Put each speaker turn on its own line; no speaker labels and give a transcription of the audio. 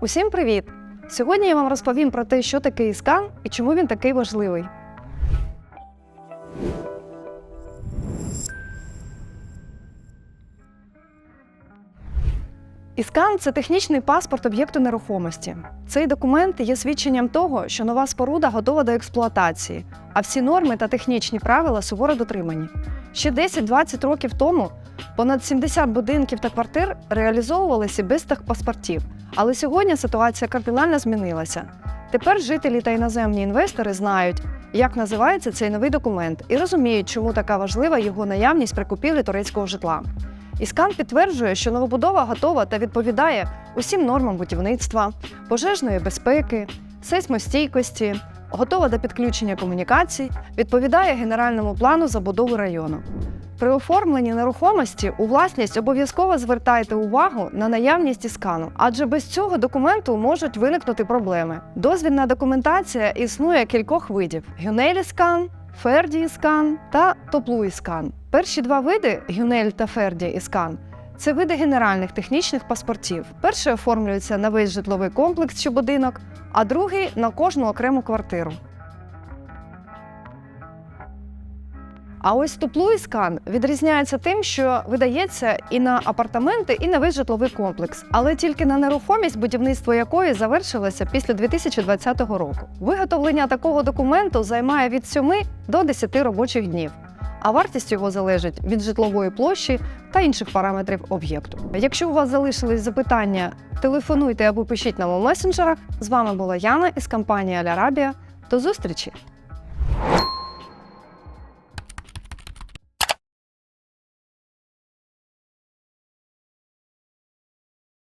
Усім привіт! Сьогодні я вам розповім про те, що таке іскан і чому він такий важливий. Іскан це технічний паспорт об'єкту нерухомості. Цей документ є свідченням того, що нова споруда готова до експлуатації, а всі норми та технічні правила суворо дотримані. Ще 10-20 років тому понад 70 будинків та квартир реалізовувалися без техпаспортів, але сьогодні ситуація кардинально змінилася. Тепер жителі та іноземні інвестори знають, як називається цей новий документ, і розуміють, чому така важлива його наявність при купівлі турецького житла. Іскан підтверджує, що новобудова готова та відповідає усім нормам будівництва, пожежної безпеки, сейсмостійкості, готова до підключення комунікацій, відповідає генеральному плану забудови району. При оформленні нерухомості у власність обов'язково звертайте увагу на наявність іскану, адже без цього документу можуть виникнути проблеми. Дозвільна документація існує кількох видів: Гюнелі-скан, Ферді-іскан та Топлу-іскан. Перші два види Гюнель та Ферді-іскан це види генеральних технічних паспортів. Перший оформлюється на весь житловий комплекс чи будинок, а другий на кожну окрему квартиру. А ось туплуїскан відрізняється тим, що видається і на апартаменти, і на весь житловий комплекс, але тільки на нерухомість, будівництво якої завершилося після 2020 року. Виготовлення такого документу займає від 7 до 10 робочих днів. А вартість його залежить від житлової площі та інших параметрів об'єкту. Якщо у вас залишились запитання, телефонуйте або пишіть нам у месенджерах. З вами була Яна із компанії Алярабія. До зустрічі!